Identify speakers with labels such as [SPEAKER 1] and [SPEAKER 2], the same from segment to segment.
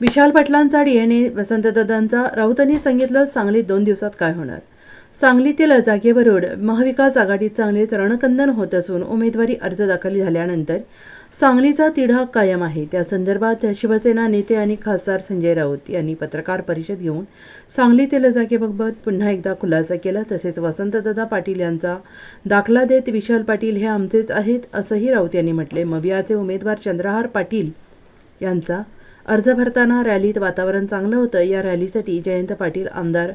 [SPEAKER 1] विशाल पाटलांचा DNA वसंतदादांचा राऊतांनी सांगितलं सांगलीत दोन दिवसात काय होणार? सांगलीतील जागेवरून महाविकास आघाडीत चांगलेच रणकंदन होत असून उमेदवारी अर्ज दाखल झाल्यानंतर सांगलीचा तिढा कायम आहे. त्या संदर्भात शिवसेना नेते आणि खासदार संजय राऊत यांनी पत्रकार परिषद घेऊन सांगलीतील जागेबाबत पुन्हा एकदा खुलासा केला. तसेच वसंतदादा पाटील यांचा दाखला देत विशाल पाटील हे आमचेच आहेत असंही राऊत यांनी म्हटले. मवियाचे उमेदवार चंद्रहार पाटील यांचा अर्ज भरताना रॅलीत वातावरण चांगलं होतं या रॅलीसाठी जयंत पाटील आमदार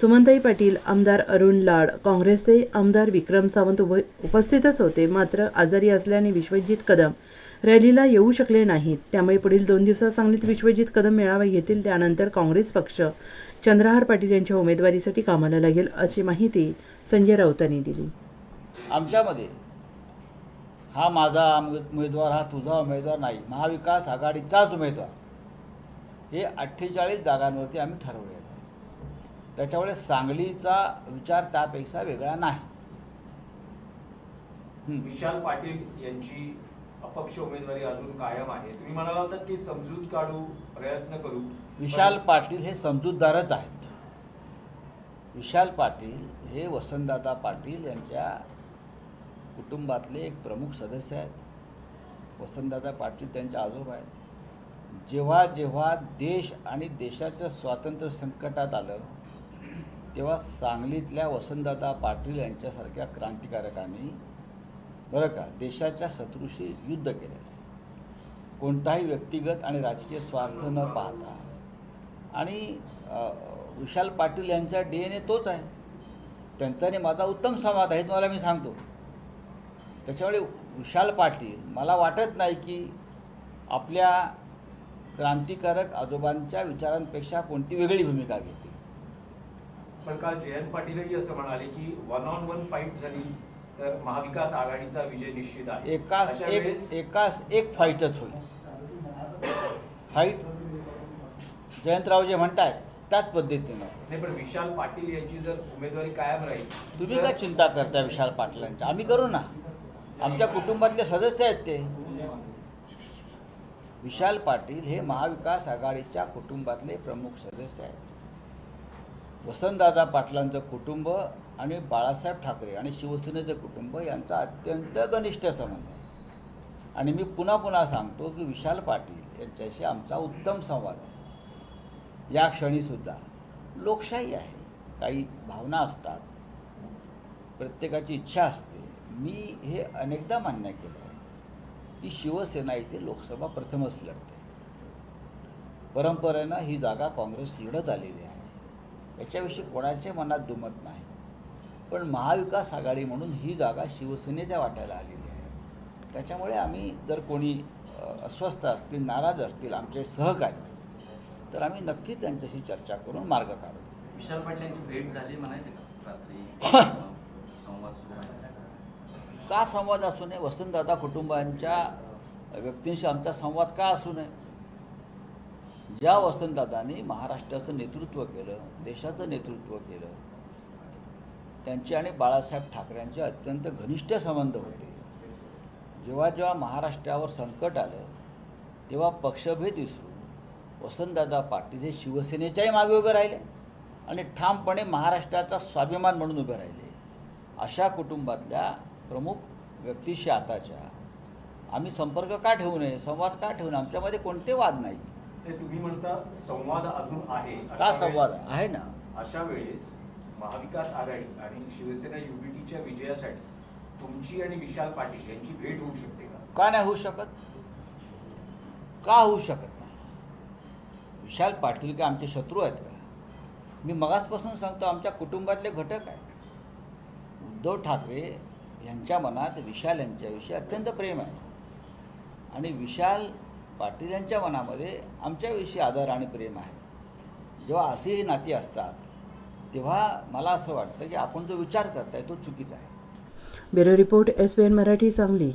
[SPEAKER 1] सुमंताई पाटील आमदार अरुण लाड काँग्रेसचे आमदार विक्रम सावंत उभ उपस्थितच होते. मात्र आजारी असल्याने विश्वजित कदम रॅलीला येऊ शकले नाहीत. त्यामुळे पुढील दोन दिवसात सांगलीत विश्वजित कदम मेळावा घेतील. त्यानंतर काँग्रेस पक्ष चंद्रहार पाटील यांच्या उमेदवारीसाठी कामाला लागेल अशी माहिती संजय राऊतांनी दिली.
[SPEAKER 2] आमच्यामध्ये हा माझा उमेदवार हा तुझा उमेदवार नाही. महाविकास आघाडीचाच उमेदवार. हे अठ्ठेचाळीस जागांवरती आम्ही ठरवलेलं आहे. त्याच्यामुळे सांगलीचा विचार त्यापेक्षा वेगळा नाही.
[SPEAKER 3] विशाल पाटील यांची अपक्ष उमेदवारी अजून कायम आहे. तुम्ही म्हणाला होता की समजूत काढू प्रयत्न करू
[SPEAKER 2] विशाल पाटील हे समजूतदारच आहेत. विशाल पाटील हे वसंतदादा पाटील यांच्या कुटुंबातले एक प्रमुख सदस्य आहेत. वसंतदादा पाटील त्यांचे आजोबा आहेत. जेव्हा जेव्हा देश आणि देशाचं स्वातंत्र्य संकटात आलं तेव्हा सांगलीतल्या वसंतदादा पाटील यांच्यासारख्या क्रांतिकारकांनी बरं का देशाच्या शत्रूशी युद्ध केलं कोणताही व्यक्तिगत आणि राजकीय स्वार्थ न पाहता. आणि विशाल पाटील यांचा डी एन ए तोच आहे. त्यांच्याने माझा उत्तम संवाद आहे तुम्हाला मी सांगतो. त्याच्यामुळे विशाल पाटील मला वाटत नाही की आपल्या क्रांतिकारक आजोबांच्या विचारांपेक्षा कोणती वेगळी भूमिका घेतील
[SPEAKER 3] पण काल जयंत पाटीलही असं म्हणाले की वन ऑन वन फाईट झाली तर महाविकास आघाडीचा विजय निश्चित आहे.
[SPEAKER 2] एकास एक एकास एक फाईटच होईल. फाईट जयंतराव जे म्हणतायत त्याच पद्धतीनं.
[SPEAKER 3] नाही पण विशाल पाटील यांची जर उमेदवारी कायम राहील
[SPEAKER 2] तुम्ही काय चिंता करता विशाल पाटलांच्या? आम्ही करू ना. आमच्या कुटुंबातले सदस्य आहेत ते. विशाल पाटील हे महाविकास आघाडीच्या कुटुंबातले प्रमुख सदस्य आहेत. वसंतदादा पाटलांचं कुटुंब आणि बाळासाहेब ठाकरे आणि शिवसेनेचं कुटुंब यांचा अत्यंत घनिष्ठ संबंध आहे. आणि मी पुन्हा पुन्हा सांगतो की विशाल पाटील यांच्याशी आमचा उत्तम संवाद आहे. या क्षणीसुद्धा लोकशाही आहे. काही भावना असतात. प्रत्येकाची इच्छा असते. मी हे अनेकदा मान्य केलं आहे. की शिवसेना इथे लोकसभा प्रथमच लढते. परंपरेनं ही जागा काँग्रेस लढत आलेली आहे. याच्याविषयी कोणाच्या मनात दुमत नाही. पण महाविकास आघाडी म्हणून ही जागा शिवसेनेच्या वाट्याला आलेली आहे. त्याच्यामुळे आम्ही जर कोणी अस्वस्थ असतील नाराज असतील आमचे सहकारी तर आम्ही नक्कीच त्यांच्याशी चर्चा करून मार्ग काढू.
[SPEAKER 4] विशाल पाटलांची भेट झाली म्हणायचे का? रात्री संवाद सुरू आहे.
[SPEAKER 2] का संवाद असू नये? वसंतदादा कुटुंबांच्या व्यक्तींशी आमचा संवाद का असू नये? ज्या वसंतदादांनी महाराष्ट्राचं नेतृत्व केलं देशाचं नेतृत्व केलं त्यांचे आणि बाळासाहेब ठाकरेंचे अत्यंत घनिष्ठ संबंध होते. जेव्हा जेव्हा महाराष्ट्रावर संकट आलं तेव्हा पक्षभेद विसरून वसंतदादा पाटील हे शिवसेनेच्याही मागे उभे राहिले आणि ठामपणे महाराष्ट्राचा स्वाभिमान म्हणून उभे राहिले. अशा कुटुंबातल्या प्रमुख व्यक्तीशी आताच्या. आम्ही संपर्क का ठेवू नये संवाद का ठेवू नये आमच्यामध्ये कोणते वाद नाही
[SPEAKER 3] ते तुम्ही म्हणता संवाद अजून आहे
[SPEAKER 2] का संवाद? आहे ना.
[SPEAKER 3] अशा वेळेस महाविकास आघाडी आणि शिवसेना युबीटीच्या विजयासाठी तुमची आणि विशाल पाटील यांची भेट होऊ शकते का?
[SPEAKER 2] का नाही होऊ शकत? का होऊ शकत नाही? विशाल पाटील का आमचे शत्रू आहेत का? मी मगासपासून सांगतो आमच्या कुटुंबातले घटक आहे उद्धव ठाकरे यांच्या मनात विशाल यांच्याविषयी अत्यंत प्रेम आहे. आणि विशाल पाटील यांच्या मनामध्ये आमच्याविषयी आदर आणि प्रेम आहे. जेव्हा अशी नाती असतात तेव्हा मला असं वाटतं की आपण जो विचार करताय तो चुकीचा आहे.
[SPEAKER 1] Bureau report S B N Marathi Sangli.